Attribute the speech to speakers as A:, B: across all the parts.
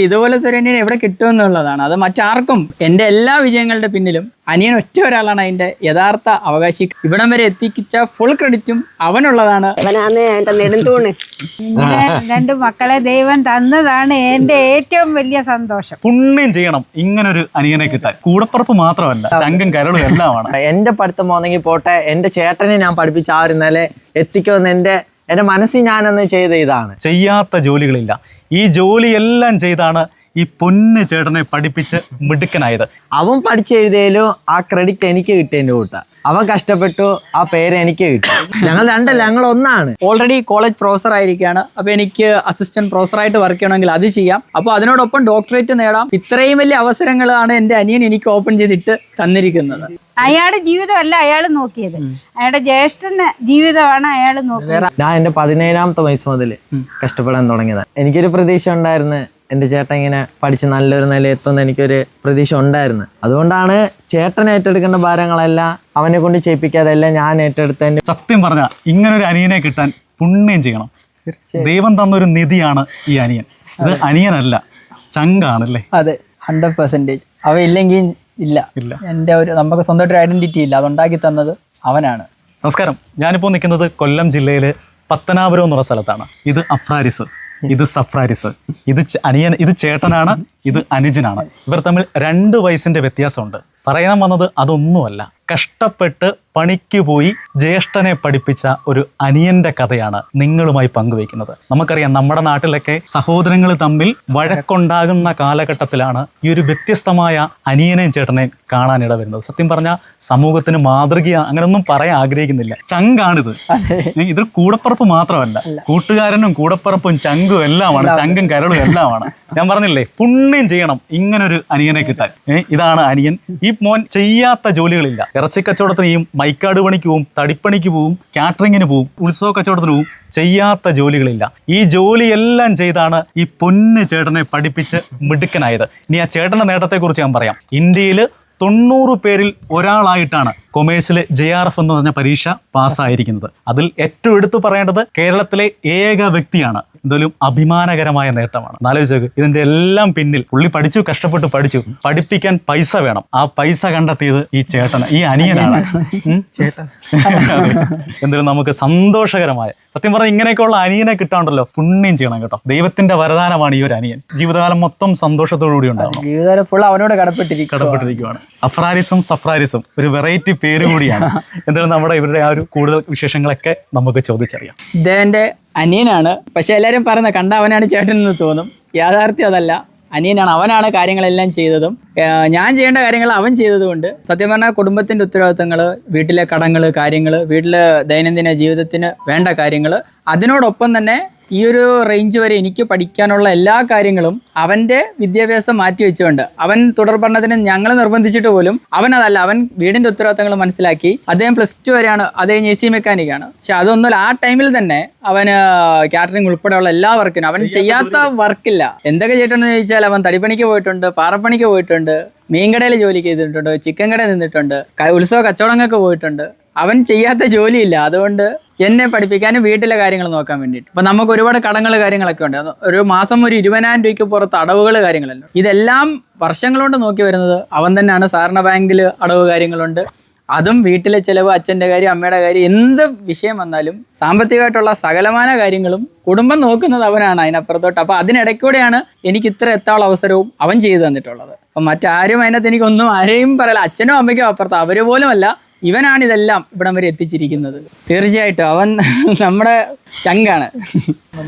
A: ഇതുപോലത്തെ ഒരു അനിയൻ എവിടെ കിട്ടുമെന്നുള്ളതാണ് അത് മറ്റാർക്കും എന്റെ എല്ലാ വിജയങ്ങളുടെ പിന്നിലും അനിയൻ ഒറ്റ ഒരാളാണ് അതിന്റെ യഥാർത്ഥ അവകാശി. ഇവിടം വരെ എത്തിക്കിച്ച ഫുൾ ക്രെഡിറ്റും അവനുള്ളതാണ്.
B: രണ്ട് മക്കളെ ദൈവം തന്നതാണ് എന്റെ ഏറ്റവും വലിയ സന്തോഷം.
C: പുണ്യം ചെയ്യണം ഇങ്ങനൊരു അനിയനെ കിട്ടാൻ. കൂടപ്പുറപ്പ് മാത്രമല്ല ചങ്കും കരളും എല്ലാമാണ്.
D: എന്റെ പഠിത്തം പോന്നെങ്കിൽ പോട്ടെ എന്റെ ചേട്ടനെ ഞാൻ പഠിപ്പിച്ച ആ ഒരു നില എത്തിക്കുമെന്ന് എന്റെ എന്റെ മനസ്സിൽ ഞാനൊന്ന് ചെയ്ത ഇതാണ്.
C: ചെയ്യാത്ത ജോലികളില്ല. ഈ ജോലിയെല്ലാം ചെയ്താണ് ഈ പൊന്ന് ചേട്ടനെ പഠിപ്പിച്ച് മിടുക്കനായത്.
D: അവൻ പഠിച്ചെഴുതിയാലും ആ ക്രെഡിറ്റ് എനിക്ക് കിട്ടിയതിന്റെ കൂട്ട. അവൻ കഷ്ടപ്പെട്ടു ആ പേര് എനിക്ക് കിട്ടി. ഞങ്ങൾ രണ്ടല്ല ഞങ്ങൾ ഒന്നാണ്.
A: ഓൾറെഡി കോളേജ് പ്രൊഫസർ ആയിരിക്കുകയാണ്. അപ്പോൾ എനിക്ക് അസിസ്റ്റന്റ് പ്രൊഫസർ ആയിട്ട് വർക്ക് ചെയ്യണമെങ്കിൽ അത് ചെയ്യാം. അപ്പോൾ അതിനോടൊപ്പം ഡോക്ടറേറ്റ് നേടാം. ഇത്രയും വലിയ അവസരങ്ങളാണ് എന്റെ അനിയൻ എനിക്ക് ഓപ്പൺ ചെയ്തിട്ട് തന്നിരിക്കുന്നത്.
B: അയാളുടെ ജീവിതമല്ല അയാൾ നോക്കിയത്. അയാളുടെ ജ്യേഷ്ഠന്റെ ജീവിതമാണ് അയാൾ നോക്കിയത്.
D: ഞാൻ എന്റെ പതിനേഴാമത്തെ വയസ്സ് മുതൽ കഷ്ടപ്പെടാൻ തുടങ്ങിയത് എനിക്കൊരു പ്രതീക്ഷ ഉണ്ടായിരുന്നു. എന്റെ ചേട്ടൻ ഇങ്ങനെ പഠിച്ച് നല്ലൊരു നില എത്തുമെന്ന് എനിക്കൊരു പ്രതീക്ഷ ഉണ്ടായിരുന്നു. അതുകൊണ്ടാണ് ചേട്ടൻ ഏറ്റെടുക്കേണ്ട ഭാരങ്ങളെല്ലാം അവനെ കൊണ്ട് ചെയ്യിപ്പിക്കാതെല്ലാം ഞാൻ ഏറ്റെടുത്തതിന്റെ
C: സത്യം പറഞ്ഞ ഒരു അനിയനെ കിട്ടാൻ പുണ്യം ചെയ്യണം. ദൈവം തന്നൊരു നിധിയാണ് ഈ അനിയൻ. ഇത് അനിയനല്ല ചങ്കാണല്ലേ?
A: അതെ ഹൺഡ്രഡ് പെർസെന്റേജ് അവ ഇല്ലെങ്കിൽ ഇല്ല.
C: ഇല്ല.
A: എന്റെ ഒരു നമുക്ക് സ്വന്തമായിട്ട് ഐഡന്റിറ്റി ഇല്ല. അതുണ്ടാക്കി തന്നത് അവനാണ്.
C: നമസ്കാരം. ഞാനിപ്പോൾ നിൽക്കുന്നത് കൊല്ലം ജില്ലയിലെ പത്തനാപുരം എന്നുള്ള സ്ഥലത്താണ്. ഇത് അഫ്രാരിസ്. ഇത് സഫ്രാരിസ്. ഇത് അനിയൻ ഇത് ചേട്ടനാണ് ഇത് അനുജനാണ്. ഇവർ തമ്മിൽ രണ്ട് വയസ്സിന്റെ വ്യത്യാസമുണ്ട്. പറയാൻ വന്നത് അതൊന്നുമല്ല. കഷ്ടപ്പെട്ട് പണിക്ക് പോയി ജ്യേഷ്ഠനെ പഠിപ്പിച്ച ഒരു അനിയന്റെ കഥയാണ് നിങ്ങളുമായി പങ്കുവയ്ക്കുന്നത്. നമുക്കറിയാം നമ്മുടെ നാട്ടിലൊക്കെ സഹോദരങ്ങൾ തമ്മിൽ വഴക്കുണ്ടാകുന്ന കാലഘട്ടത്തിലാണ് ഈ ഒരു വ്യത്യസ്തമായ അനിയനെയും ചേട്ടനെയും കാണാനിട വരുന്നത് സത്യം പറഞ്ഞാൽ സമൂഹത്തിന് മാതൃക അങ്ങനെയൊന്നും പറയാൻ ആഗ്രഹിക്കുന്നില്ല. ചങ്കാണിത്. ഇത് കൂടപ്പറപ്പ് മാത്രമല്ല. കൂട്ടുകാരനും കൂടപ്പറപ്പും ചങ്കും എല്ലാമാണ് ചങ്കും കരളും എല്ലാമാണ്. ഞാൻ പറഞ്ഞില്ലേ പുണ്യം ചെയ്യണം ഇങ്ങനൊരു അനിയനെ കിട്ടാൻ. ഇതാണ് അനിയൻ. ഈ മോൻ ചെയ്യാത്ത ജോലികളില്ല. ഇറച്ചി കച്ചവടത്തിന് ചെയ്യും മൈക്കാട് പണിക്ക് പോവും തടിപ്പണിക്ക് പോവും കാറ്ററിങ്ങിന് പോവും ഉത്സവ കച്ചവടത്തിന് പോവും ചെയ്യാത്ത ജോലികളില്ല. ഈ ജോലിയെല്ലാം ചെയ്താണ് ഈ പൊന്ന് ചേട്ടനെ പഠിപ്പിച്ച് മിടുക്കനായത്. ഇനി ആ ചേട്ടന്റെ നേട്ടത്തെക്കുറിച്ച് ഞാൻ പറയാം. ഇന്ത്യയിൽ തൊണ്ണൂറ് പേരിൽ ഒരാളായിട്ടാണ് കൊമേഴ്സിൽ ജെ ആർ എഫ് എന്ന് പറഞ്ഞ പരീക്ഷ പാസ്സായിരിക്കുന്നത്. അതിൽ ഏറ്റവും എടുത്തു പറയേണ്ടത് കേരളത്തിലെ ഏക വ്യക്തിയാണ്. എന്തായാലും അഭിമാനകരമായ നേട്ടമാണ്. എന്നാലോചിച്ചോക്ക് ഇതിന്റെ എല്ലാം പിന്നിൽ പുള്ളി പഠിച്ചു കഷ്ടപ്പെട്ട് പഠിച്ചു. പഠിപ്പിക്കാൻ പൈസ വേണം. ആ പൈസ കണ്ടെത്തിയത് ഈ ചേട്ടൻ ഈ അനിയനാണ്. എന്തായാലും നമുക്ക് സന്തോഷകരമായ സത്യം പറഞ്ഞാൽ ഇങ്ങനെയൊക്കെയുള്ള അനിയനെ കിട്ടാണ്ടല്ലോ പുണ്യം ചെയ്യണം കേട്ടോ. ദൈവത്തിന്റെ വരദാനമാണ് ഈ ഒരു അനിയൻ. ജീവിതകാലം മൊത്തം സന്തോഷത്തോടു കൂടി ഉണ്ടാവണം.
A: ജീവിതകാലം ഫുൾ അവനോട് കടപ്പെട്ടിരിക്കും
C: കടപ്പെട്ടിരിക്കുകയാണ് അഫ്രാരിസും സഫ്രാരിസും. ഒരു വെറൈറ്റി പേര് കൂടിയാണ്. എന്തായാലും നമ്മുടെ ഇവരുടെ ആ ഒരു കൂടുതൽ വിശേഷങ്ങളൊക്കെ നമുക്ക് ചോദിച്ചറിയാം.
A: ഇദ്ദേഹന്റെ അനിയനാണ്. പക്ഷെ എല്ലാവരും പറയുന്ന കണ്ട അവനാണ് ചേട്ടൻ എന്ന് തോന്നും. യാഥാർത്ഥ്യം അതല്ല. അനിയനാണ് അവനാണ് കാര്യങ്ങളെല്ലാം ചെയ്തതും. ഞാൻ ചെയ്യേണ്ട കാര്യങ്ങൾ അവൻ ചെയ്തതുകൊണ്ട്. സത്യം പറഞ്ഞാൽ കുടുംബത്തിന്റെ ഉത്തരവാദിത്തങ്ങൾ വീട്ടിലെ കടങ്ങൾ കാര്യങ്ങൾ വീട്ടിലെ ദൈനംദിന ജീവിതത്തിന് വേണ്ട കാര്യങ്ങൾ അതിനോടൊപ്പം തന്നെ ഈ ഒരു റേഞ്ച് വരെ എനിക്ക് പഠിക്കാനുള്ള എല്ലാ കാര്യങ്ങളും അവന്റെ വിദ്യാഭ്യാസം മാറ്റി വെച്ചുകൊണ്ട് അവൻ തുടർ പഠനത്തിന് ഞങ്ങൾ നിർബന്ധിച്ചിട്ട് പോലും അവൻ അതല്ല അവൻ വീടിന്റെ ഉത്തരവാദിത്തങ്ങൾ മനസ്സിലാക്കി അദ്ദേഹം പ്ലസ് ടു വരെയാണ് അദ്ദേഹം എ സി മെക്കാനിക്കാണ് പക്ഷെ അതൊന്നുമല്ല ആ ടൈമിൽ തന്നെ അവന് കാറ്ററിംഗ് ഉൾപ്പെടെയുള്ള എല്ലാ വർക്കിനും അവൻ ചെയ്യാത്ത വർക്കില്ല. എന്തൊക്കെ ചെയ്തിട്ടുണ്ടെന്ന് ചോദിച്ചാൽ അവൻ തടിപ്പണിക്ക് പോയിട്ടുണ്ട് പാറപ്പണിക്ക് പോയിട്ടുണ്ട് മീൻകടയിൽ ജോലി ചെയ്തിട്ടുണ്ട് ചിക്കൻ കടയിൽ നിന്നിട്ടുണ്ട് ഉത്സവ കച്ചവടങ്ങൾക്ക് പോയിട്ടുണ്ട്. അവൻ ചെയ്യാത്ത ജോലിയില്ല. അതുകൊണ്ട് എന്നെ പഠിപ്പിക്കാനും വീട്ടിലെ കാര്യങ്ങൾ നോക്കാൻ വേണ്ടിയിട്ട്. അപ്പൊ നമുക്ക് ഒരുപാട് കടങ്ങൾ കാര്യങ്ങളൊക്കെ ഉണ്ട്. ഒരു മാസം ഒരു ഇരുപതിനായിരം രൂപയ്ക്ക് പുറത്ത് അടവുകൾ കാര്യങ്ങളല്ലോ ഇതെല്ലാം വർഷങ്ങൾ കൊണ്ട് നോക്കി വരുന്നത് അവൻ തന്നെയാണ്. സാറിന്റെ ബാങ്കിൽ അടവ് കാര്യങ്ങളുണ്ട്. അതും വീട്ടിലെ ചിലവ് അച്ഛന്റെ കാര്യം അമ്മയുടെ കാര്യം എന്ത് വിഷയം വന്നാലും സാമ്പത്തികമായിട്ടുള്ള സകലമാന കാര്യങ്ങളും കുടുംബം നോക്കുന്നത് അവനാണ് അതിനപ്പുറത്തോട്ട്. അപ്പൊ അതിനിടയ്ക്കൂടെയാണ് എനിക്ക് ഇത്ര എത്താനുള്ള അവസരവും അവൻ ചെയ്തു തന്നിട്ടുള്ളത്. അപ്പം മറ്റാരും അതിനകത്ത് എനിക്കൊന്നും ആരെയും പറയല അച്ഛനോ അമ്മയ്ക്കും അപ്പുറത്തോ. പോലും അല്ല ഇവനാണ് ഇതെല്ലാം ഇവിടം വരെ എത്തിച്ചിരിക്കുന്നത്. തീർച്ചയായിട്ടും അവൻ നമ്മുടെ ചങ്കാണ്.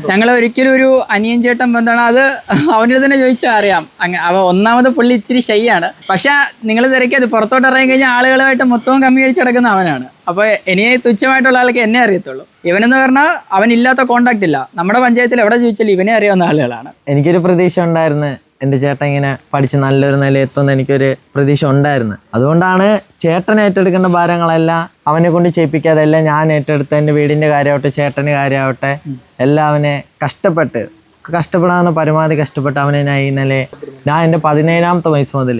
A: ഞങ്ങൾ ഒരിക്കലും ഒരു അനിയൻ ചേട്ടൻ ബന്ധമാണ് അത് അവന്റെ തന്നെ ചോദിച്ചാൽ അറിയാം. അങ്ങ് അവ ഒന്നാമത് പുള്ളി ഇച്ചിരി ഷൈയാണ് പക്ഷെ നിങ്ങൾ തിരക്കിയത് പുറത്തോട്ട് ഇറങ്ങി കഴിഞ്ഞാൽ ആളുകളുമായിട്ട് മൊത്തവും കമ്മി അടിച്ച് അവനാണ്. അപ്പോൾ ഇനി തുച്ഛമായിട്ടുള്ള ആൾക്ക് എന്നെ അറിയത്തുള്ളൂ. ഇവനെന്ന് പറഞ്ഞാൽ അവനില്ലാത്ത കോണ്ടാക്ട് ഇല്ല. നമ്മുടെ പഞ്ചായത്തിൽ എവിടെ ചോദിച്ചാലും ഇവനെ അറിയാവുന്ന ആളുകളാണ്.
D: എനിക്കൊരു പ്രതീക്ഷ ഉണ്ടായിരുന്നു. എന്റെ ചേട്ടൻ ഇങ്ങനെ പഠിച്ച് നല്ലൊരു നില എത്തുമെന്ന് എനിക്കൊരു പ്രതീക്ഷ ഉണ്ടായിരുന്നു. അതുകൊണ്ടാണ് ചേട്ടൻ ഏറ്റെടുക്കേണ്ട ഭാരങ്ങളെല്ലാം അവനെ കൊണ്ട് ചെയ്യിപ്പിക്കാതെല്ലാം ഞാൻ ഏറ്റെടുത്ത് എന്റെ വീടിന്റെ കാര്യമാവട്ടെ ചേട്ടന്റെ കാര്യമാവട്ടെ എല്ലാം അവനെ കഷ്ടപ്പെട്ട് കഷ്ടപ്പെടാവുന്ന പരമാവധി കഷ്ടപ്പെട്ട് അവനെ ഞാൻ ഇന്നലെ ഞാൻ എന്റെ പതിനേഴാമത്തെ വയസ്സ് മുതൽ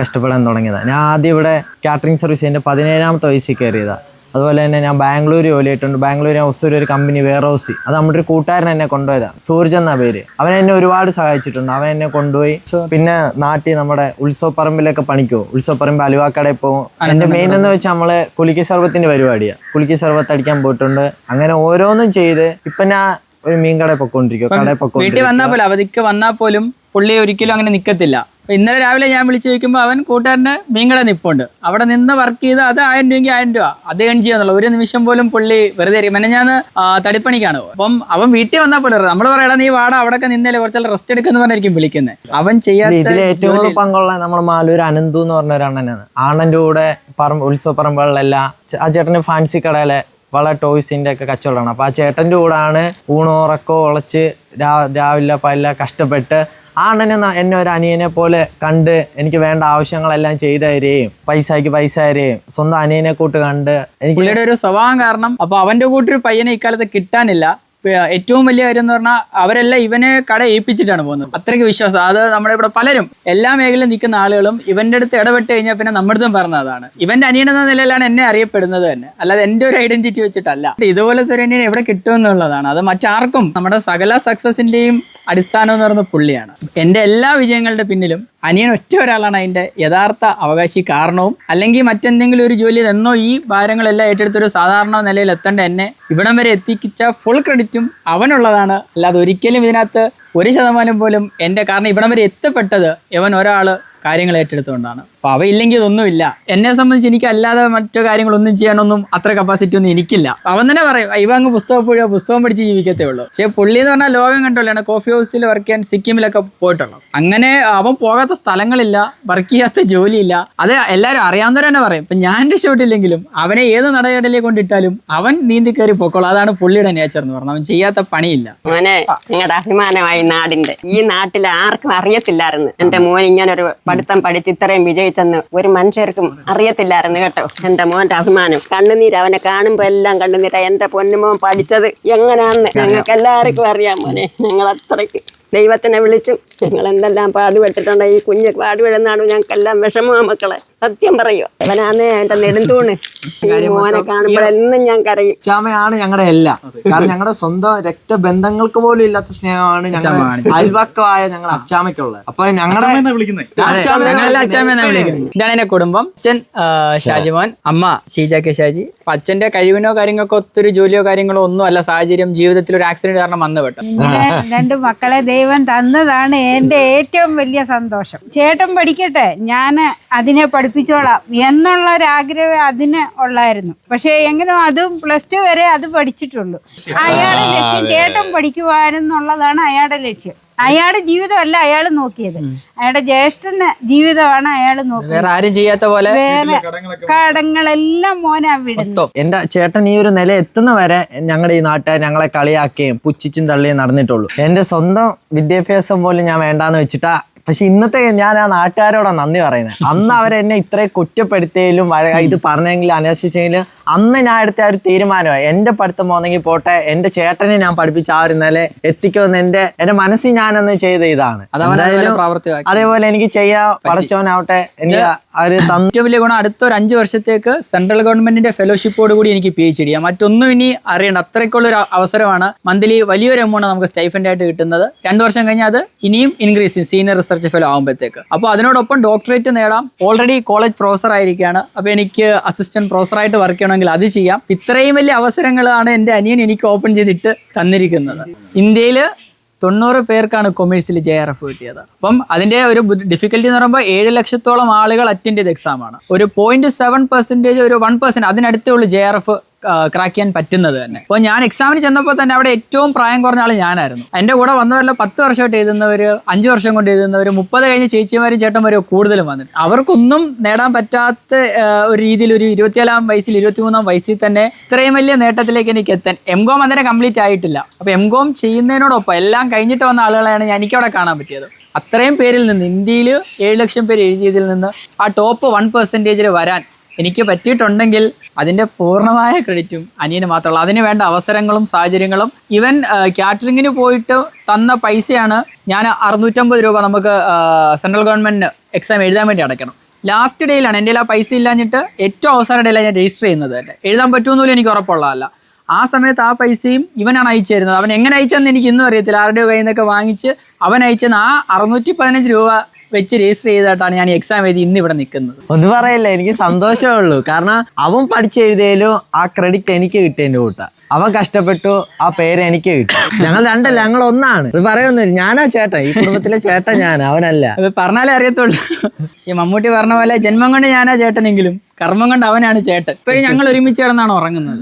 D: കഷ്ടപ്പെടാൻ തുടങ്ങിയതാണ് ഞാൻ ആദ്യം ഇവിടെ കാറ്ററിംഗ് സർവീസ് എന്റെ പതിനേഴാമത്തെ വയസ്സിൽ കയറിയതാണ് അതുപോലെ തന്നെ ഞാൻ ബാംഗ്ലൂർ ജോലി ആയിട്ടുണ്ട് ബാംഗ്ലൂർ ഞാൻ ഒസൂർ ഒരു കമ്പനി വെയർ ഹൗസ് അത് നമ്മുടെ ഒരു കൂട്ടുകാരൻ എന്നെ കൊണ്ടുപോയതാണ് സൂർജ് എന്ന പേര്. അവൻ എന്നെ ഒരുപാട് സഹായിച്ചിട്ടുണ്ട്. അവൻ എന്നെ കൊണ്ടുപോയി. പിന്നെ നാട്ടിൽ നമ്മുടെ ഉത്സവപ്പറമ്പിലൊക്കെ പണിക്കോ. ഉത്സവപ്പറമ്പ് അലുവാക്കടയിൽ പോകും. എന്റെ മെയിൻ എന്ന് വെച്ചാൽ നമ്മളെ കുലുക്കി സർവത്തിന്റെ പരിപാടിയാണ് കുലുക്കി സർവത്ത് അടിക്കാൻ പോയിട്ടുണ്ട്. അങ്ങനെ ഓരോന്നും ചെയ്ത് ഇപ്പൊ ഞാൻ ഒരു മീൻ കടയിൽ പൊക്കോണ്ടിരിക്കും കടയിൽ
A: വീട്ടിൽ
D: പൊക്കോണ്ടിരിക്കും
A: വന്നാൽ പോലും അവധിക്ക് വന്നാൽ പോലും പുള്ളി ഒരിക്കലും അങ്ങനെ നിൽക്കത്തില്ല ഇന്നലെ രാവിലെ ഞാൻ വിളിച്ചു ചോദിക്കുമ്പോൾ അവൻ കൂട്ടുകാരന്റെ മീൻകട നിപ്പുണ്ട്. അവിടെ നിന്ന് വർക്ക് ചെയ്ത് അത് ആയിരം രൂപയ്ക്ക് ആയിരം രൂപ. അത് ഏൺ ചെയ്യാന്നുള്ളത് ഒരു നിമിഷം പോലും പുള്ളി വെറുതെ ഞാൻ തടിപ്പണിക്കാണ്. അപ്പം അവൻ വീട്ടിൽ വന്നാൽ പോലും നമ്മൾ പറയണം നീ വാടാ അവിടെയൊക്കെ നിന്നല്ലേ കുറച്ച് റെസ്റ്റ് എടുക്കുന്ന പറഞ്ഞായിരിക്കും വിളിക്കുന്നത് അവൻ ചെയ്യാത്ത
D: ഇതിൽ ഏറ്റവും കൂടുതൽ പങ്കുള്ള നമ്മുടെ മാലൂർ അനന്തു എന്ന് പറഞ്ഞ ഒരു അണ്ണനാണ്. ആ കൂടെ പറമ്പ് ഉത്സവ പറമ്പുകളിലെല്ലാം ആ ചേട്ടന് ഫാൻസി കടയിലെ വള ടോയ്സിന്റെ ഒക്കെ കച്ചവടമാണ്. അപ്പോൾ ആ ചേട്ടന്റെ കൂടാണ് ഊണോറക്കോ ഉളച്ച് രാവിലെ പല്ല കഷ്ടപ്പെട്ട് ആ അണ്ണനെ എന്നെ ഒരു അനിയനെ പോലെ കണ്ട് എനിക്ക് വേണ്ട ആവശ്യങ്ങളെല്ലാം ചെയ്തു തരുകയും പൈസയ്ക്ക് പൈസ തരുകയും സ്വന്തം അനിയനെ കൂട്ട് കണ്ട് എനിക്ക്
A: ഒരു സ്വഭാവം കാരണം അപ്പൊ അവന്റെ കൂട്ടൊരു പയ്യനെ ഇക്കാലത്ത് കിട്ടാനില്ല. ഏറ്റവും വലിയ കാര്യം എന്ന് പറഞ്ഞാൽ അവരെല്ലാം ഇവനെ കട ഏൽപ്പിച്ചിട്ടാണ് പോകുന്നത്. അത്രയ്ക്ക് വിശ്വാസം. അത് നമ്മുടെ ഇവിടെ പലരും എല്ലാ മേഖലയിലും നിൽക്കുന്ന ആളുകളും ഇവന്റെ അടുത്ത് ഇടപെട്ട് കഴിഞ്ഞാൽ പിന്നെ നമ്മുടെ അടുത്തും പറഞ്ഞതാണ് ഇവന്റെ അനിയൻ എന്ന നിലയിലാണ് എന്നെ അറിയപ്പെടുന്നത് തന്നെ. അല്ലാതെ എന്റെ ഒരു ഐഡന്റിറ്റി വെച്ചിട്ടല്ല. ഇതുപോലത്തെ ഒരു അനിയൻ എവിടെ കിട്ടുമെന്നുള്ളതാണ്. അത് മറ്റാർക്കും നമ്മുടെ സകല സക്സസിന്റെയും അടിസ്ഥാനം എന്ന് പറയുന്നത് പുള്ളിയാണ്. എന്റെ എല്ലാ വിജയങ്ങളുടെ പിന്നിലും അനിയൻ ഒറ്റ ഒരാളാണ് അതിന്റെ യഥാർത്ഥ അവകാശി കാരണവും അല്ലെങ്കിൽ മറ്റെന്തെങ്കിലും ഒരു ജോലി എന്നോ ഈ ഭാരങ്ങളെല്ലാം ഏറ്റെടുത്തൊരു സാധാരണ നിലയിൽ എത്തേണ്ട എന്നെ ഇവിടം വരെ എത്തിക്കിച്ച ഫുൾ ക്രെഡിറ്റും അവനുള്ളതാണ്. അല്ലാതെ ഒരിക്കലും ഇതിനകത്ത് ഒരു ശതമാനം പോലും എന്റെ കാരണം ഇവിടം വരെ എത്തപ്പെട്ടത് ഇവൻ ഒരാൾ കാര്യങ്ങൾ ഏറ്റെടുത്തുകൊണ്ടാണ്. അപ്പോൾ അവയില്ലെങ്കിൽ ഇതൊന്നുമില്ല. എന്നെ സംബന്ധിച്ച് എനിക്ക് അല്ലാതെ മറ്റോ കാര്യങ്ങളൊന്നും ചെയ്യാനൊന്നും അത്ര കപ്പാസിറ്റി ഒന്നും എനിക്കില്ല. അവൻ തന്നെ പറയും ഇവ അങ്ങ് പുസ്തകം പോയി പുസ്തകം പഠിച്ച് ജീവിക്കത്തേ ഉള്ളൂ. പക്ഷേ പുള്ളി എന്ന് പറഞ്ഞാൽ ലോകം കണ്ടുള്ളതാണ് കോഫി ഹൗസിൽ വർക്ക് ചെയ്യാൻ സിക്കിമിലൊക്കെ പോയിട്ടുള്ളൂ. അങ്ങനെ അവൻ പോകാത്ത സ്ഥലങ്ങളില്ല വർക്ക് ചെയ്യാത്ത ജോലിയില്ല. അത് എല്ലാവരും അറിയാവുന്നവർ തന്നെ പറയും. ഇപ്പം ഞാൻ രക്ഷപ്പെട്ടില്ലെങ്കിലും അവനെ ഏത് നടകടലിൽ കൊണ്ടിട്ടാലും അവൻ നീന്തി കയറി പൊക്കോളൂ. അതാണ് പുള്ളിയുടെ നേച്ചർ എന്ന് പറഞ്ഞു അവൻ ചെയ്യാത്ത പണിയില്ല.
E: മോനെ അഭിമാനമായി നാടിന്റെ ഈ നാട്ടിൽ ആർക്കും അറിയത്തില്ലായിരുന്നു. എന്റെ മോൻ ഇങ്ങനെ ഒരു പഠിത്തം പഠിച്ച് ഇത്രയും വിജയിച്ചെന്ന് ഒരു മനുഷ്യർക്കും അറിയത്തില്ലായിരുന്നു കേട്ടോ. എന്റെ മോന്റെ അഭിമാനം. കണ്ണുനീര് അവനെ കാണുമ്പോ എല്ലാം കണ്ണുനീര. എന്റെ പൊന്നുമോൻ പഠിച്ചത് എങ്ങനെയാന്ന് ഞങ്ങൾക്ക് എല്ലാവർക്കും അറിയാം മോനെ. ഞങ്ങൾ അത്രയ്ക്ക് ദൈവത്തിനെ വിളിച്ചും ഞങ്ങൾ എന്തെല്ലാം പാടുപെട്ടിട്ടുണ്ട്. ഈ കുഞ്ഞ് പാടുപെടുന്നാണ് ഞങ്ങൾക്കെല്ലാം വിഷമമാണ് മക്കളെ. സത്യം പറയോ. അവനാന്നേ എന്റെ നെടുന്തൂണ്. ഈ മോനെ കാണുമ്പോഴെന്നും ഞാൻ കരയും.
D: ചാമയാണ് ഞങ്ങളുടെ എല്ലാം. കാരണം ഞങ്ങളുടെ സ്വന്തം രക്തബന്ധങ്ങൾക്ക് പോലും ഇല്ലാത്ത സ്നേഹമാണ് ഞങ്ങൾ. അയൽവക്കമായ ഞങ്ങളുടെ അച്ചാമയ്ക്കുള്ളത് അപ്പൊ ഞങ്ങളുടെ
A: ഇതാണ് എന്റെ കുടുംബം. അച്ഛൻ ഷാജിമോൻ അമ്മ ഷീജ കെ ഷാജി അച്ഛന്റെ കഴിവിനോ കാര്യങ്ങൾക്കോ ഒത്തിരി ജോലിയോ കാര്യങ്ങളോ ഒന്നും അല്ല സാഹചര്യം. ജീവിതത്തിൽ ഒരു ആക്സിഡന്റ് കാരണം വന്നു പെട്ടു
B: രണ്ടു മക്കളെ ദൈവം തന്നതാണ് എന്റെ ഏറ്റവും വലിയ സന്തോഷം. ചേട്ടൻ പഠിക്കട്ടെ? ഞാൻ അതിനെ പഠിപ്പിച്ചോളാം. എന്നുള്ള ഒരു ആഗ്രഹം അതിന് ഉള്ളായിരുന്നു. പക്ഷേ എങ്ങനെയോ അതും പ്ലസ് ടു വരെ അത് പഠിച്ചിട്ടുള്ളൂ. അയാളുടെ ലക്ഷ്യം ചേട്ടൻ പഠിക്കുവാനെന്നുള്ളതാണ് അയാളുടെ ലക്ഷ്യം. അയാളുടെ ജീവിതമല്ല അയാൾ നോക്കിയത്. അയാളുടെ ജ്യേഷ്ഠന്റെ ജീവിതമാണ് അയാൾ നോക്കിയത്.
A: വേറെ ആരും ചെയ്യാത്ത പോലെ
B: വേറെ കടങ്ങളെല്ലാം മോനാ വിടുന്നു
D: എന്റെ ചേട്ടൻ ഈ ഒരു നില എത്തുന്ന വരെ ഞങ്ങളുടെ ഈ നാട്ടുകാർ ഞങ്ങളെ കളിയാക്കുകയും പുച്ഛിച്ചും തള്ളിയും നടന്നിട്ടുള്ളൂ. എന്റെ സ്വന്തം വിദ്യാഭ്യാസം പോലും ഞാൻ വേണ്ടാന്ന് വെച്ചിട്ടാ പക്ഷെ ഇന്നത്തെ ഞാൻ ആ നാട്ടുകാരോടാ നന്ദി പറയുന്നത് അന്ന് അവരെന്നെ ഇത്രയും കുറ്റപ്പെടുത്തിയാലും ഇത് പറഞ്ഞെങ്കിലും അന്വേഷിച്ചെങ്കിലും അന്ന് ഞാൻ എടുത്ത ആ ഒരു തീരുമാനമായി. എന്റെ പഠിത്തം പോന്നെങ്കിൽ പോട്ടെ എന്റെ ചേട്ടനെ ഞാൻ പഠിപ്പിച്ച ആ ഒരു നില എത്തിക്കുമെന്ന് എന്റെ എന്റെ മനസ്സിൽ ഞാനന്ന് ചെയ്ത ഇതാണ്.
A: അതുപോലെ
D: എനിക്ക് ചെയ്യാ പഠിച്ചവനാവട്ടെ എനിക്ക് അവർ
A: ഏറ്റവും വലിയ ഗുണം അടുത്ത ഒരു അഞ്ച് വർഷത്തേക്ക് സെൻട്രൽ ഗവൺമെന്റിന്റെ ഫെലോഷിപ്പോട് കൂടി എനിക്ക് പി എച്ച് ഡി ചെയ്യാം. മറ്റൊന്നും ഇനി അറിയണ്ട. അത്രയ്ക്കുള്ള ഒരു അവസരമാണ്. മന്ത്ലി വലിയൊരു എമൗണ്ട് നമുക്ക് സ്റ്റൈഫൻഡ് ആയിട്ട് കിട്ടുന്നത്. രണ്ടു വർഷം കഴിഞ്ഞാൽ അത് ഇനിയും ഇൻക്രീസ് ചെയ്യും. സീനിയർ റിസർച്ച് ഫെലോ ആകുമ്പോഴത്തേക്ക് അപ്പോൾ അതിനോടൊപ്പം ഡോക്ടറേറ്റ് നേടാം. ഓൾറെഡി കോളേജ് പ്രൊഫസർ ആയിരിക്കുകയാണ്. അപ്പോൾ എനിക്ക് അസിസ്റ്റന്റ് പ്രൊഫസർ ആയിട്ട് വർക്ക് ചെയ്യണമെങ്കിൽ അത് ചെയ്യാം. ഇത്രയും വലിയ അവസരങ്ങളാണ് എന്റെ അനിയൻ എനിക്ക് ഓപ്പൺ ചെയ്തിട്ട് തന്നിരിക്കുന്നത്. ഇന്ത്യയിൽ തൊണ്ണൂറ് പേർക്കാണ് കൊമേഴ്സിൽ ജെ ആർ എഫ് കിട്ടിയത്. അപ്പം അതിന്റെ ഒരു ഡിഫിക്കൽറ്റി എന്ന് പറയുമ്പോൾ ഏഴ് ലക്ഷത്തോളം ആളുകൾ അറ്റൻഡ് ചെയ്ത എക്സാമാണ് ഒരു പോയിന്റ് സെവൻ പെർസെന്റേജ് ഒരു വൺ പെർസെന്റ് അതിനടുത്തേ ഉള്ളൂ ജെ ആർ എഫ് ക്രാക്ക് ചെയ്യാൻ പറ്റുന്നത് തന്നെ. അപ്പോൾ ഞാൻ എക്സാമിന് ചെന്നപ്പോൾ തന്നെ അവിടെ ഏറ്റവും പ്രായം കുറഞ്ഞ ആൾ ഞാനായിരുന്നു. എന്റെ കൂടെ വന്നവരിൽ പത്ത് വർഷമായിട്ട് എഴുതുന്നവർ അഞ്ച് വർഷം കൊണ്ട് എഴുതുന്നവർ മുപ്പത് കഴിഞ്ഞ് ചേച്ചിമാരും ചേട്ടന്മാരും കൂടുതലും വന്നിട്ട്. അവർക്കൊന്നും നേടാൻ പറ്റാത്ത ഒരു രീതിയിൽ ഒരു ഇരുപത്തിയേഴാം വയസ്സിൽ ഇരുപത്തിമൂന്നാം വയസ്സിൽ തന്നെ ഇത്രയും വലിയ നേട്ടത്തിലേക്ക് എനിക്ക് എത്താൻ. എം കോം അന്നേരം കംപ്ലീറ്റ് ആയിട്ടില്ല. അപ്പോൾ എം കോം ചെയ്യുന്നതിനോടൊപ്പം എല്ലാം കഴിഞ്ഞിട്ട് വന്ന ആളുകളെയാണ് ഞാൻ എനിക്കവിടെ കാണാൻ പറ്റിയത്. അത്രയും പേരിൽ നിന്ന് ഇന്ത്യയിൽ ഏഴ് ലക്ഷം പേര് എഴുതിയതിൽ നിന്ന് ആ ടോപ്പ് വൺ പെർസെന്റേജിൽ വരാൻ എനിക്ക് പറ്റിയിട്ടുണ്ടെങ്കിൽ അതിന്റെ പൂർണമായ ക്രെഡിറ്റും അനിയന് മാത്രമല്ല. അതിന് വേണ്ട അവസരങ്ങളും സാഹചര്യങ്ങളും ഇവൻ കാറ്ററിങ്ങിന് പോയിട്ട് തന്ന പൈസയാണ് ഞാൻ അറുന്നൂറ്റമ്പത് രൂപ നമുക്ക് സെൻട്രൽ ഗവൺമെന്റ് എക്സാം എഴുതാൻ വേണ്ടി അടയ്ക്കണം. ലാസ്റ്റ് ഡേയിലാണ് എന്റെ ആ പൈസ ഇല്ലാഞ്ഞിട്ട് ഏറ്റവും അവസാന ഡേയിലാണ് ഞാൻ രജിസ്റ്റർ ചെയ്യുന്നത് തന്നെ എഴുതാൻ പറ്റുമെന്നൊന്നും എനിക്ക് ഉറപ്പുള്ളതല്ല. ആ സമയത്ത് ആ പൈസയും ഇവനാണ് അയച്ചു തരുന്നത് അവൻ എങ്ങനെ അയച്ചെന്ന് എനിക്ക് ഇന്നും അറിയത്തില്ല. ആരുടെ കയ്യിൽ നിന്നൊക്കെ വാങ്ങിച്ച് അവൻ അയച്ചെന്ന് ആ അറുന്നൂറ്റി പതിനഞ്ച് രൂപ വെച്ച് രജിസ്റ്റർ ചെയ്തിട്ടാണ് ഞാൻ എക്സാം എഴുതി ഇന്ന് ഇവിടെ നിൽക്കുന്നത്.
D: ഒന്ന് പറയല്ല എനിക്ക് സന്തോഷമേ ഉള്ളൂ. കാരണം അവൻ പഠിച്ചെഴുതിയാലും ആ ക്രെഡിറ്റ് എനിക്ക് കിട്ടിയതിന്റെ കൂട്ടാ. അവൻ കഷ്ടപ്പെട്ടു ആ പേര് എനിക്ക് കിട്ടി. ഞങ്ങൾ രണ്ടല്ല ഞങ്ങൾ ഒന്നാണ്. ഇത് പറയൊന്നുമില്ല ഞാനാ ചേട്ടൻ ഈ കുടുംബത്തിലെ ചേട്ടൻ ഞാൻ അവനല്ല.
A: അത് പറഞ്ഞാലേ അറിയത്തുള്ളൂ. പക്ഷെ മമ്മൂട്ടി പറഞ്ഞ പോലെ ജന്മം കൊണ്ട് ഞാനാ ചേട്ടനെങ്കിലും കർമ്മം കൊണ്ട് അവനാണ് ചേട്ടൻ. ഇപ്പോഴും ഞങ്ങൾ ഒരുമിച്ച് കിടന്നാണ് ഉറങ്ങുന്നത്.